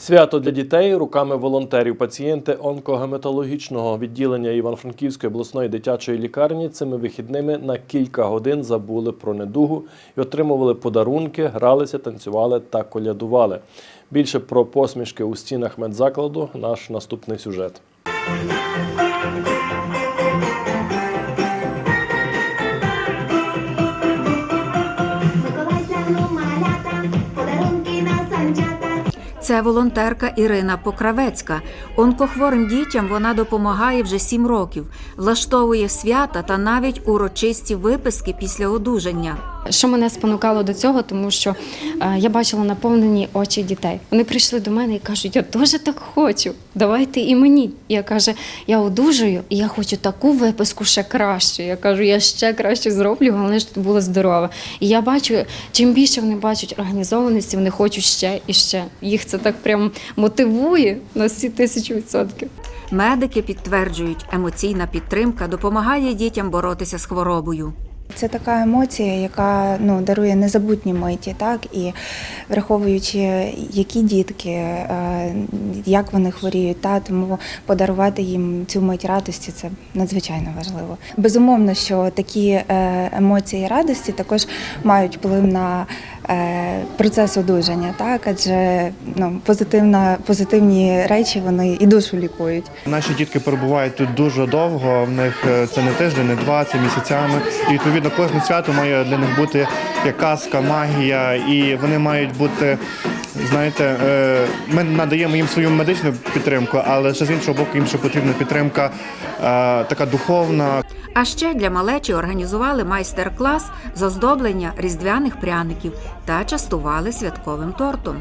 Свято для дітей руками волонтерів. Пацієнти онкогематологічного відділення Івано-Франківської обласної дитячої лікарні цими вихідними на кілька годин забули про недугу і отримували подарунки, гралися, танцювали та колядували. Більше про посмішки у стінах медзакладу наш наступний сюжет. Це волонтерка Ірина Покравецька. Онкохворим дітям вона допомагає вже сім років, влаштовує свята та навіть урочисті виписки після одужання. Що мене спонукало до цього, тому що е, я бачила наповнені очі дітей. Вони прийшли до мене і кажуть, я теж так хочу. Давайте і мені. Я каже, я одужую, і я хочу таку виписку ще краще. Я кажу, я ще краще зроблю, головне, щоб було здорове. І я бачу, чим більше вони бачать організованості, вони хочуть ще і ще. Їх це так прям мотивує на всі тисячу відсотків. Медики підтверджують, емоційна підтримка допомагає дітям боротися з хворобою. Це така емоція, яка ну дарує незабутні миті, так і враховуючи, які дітки, е, як вони хворіють, та тому подарувати їм цю мить радості це надзвичайно важливо. Безумовно, що такі е, емоції радості також мають вплив на е, процес одужання, так адже ну позитивна позитивні речі вони і душу лікують. Наші дітки перебувають тут дуже довго. В них це не тиждень, не два, це місяцями. І відповідно кожне свято має для них бути як казка, магія, і вони мають бути. Знаєте, е, ми надаємо їм свою медичну підтримку, але ще з іншого боку, їм ще потрібна підтримка е, така духовна, А ще для малечі організували майстер-клас з оздоблення різдвяних пряників та частували святковим тортом.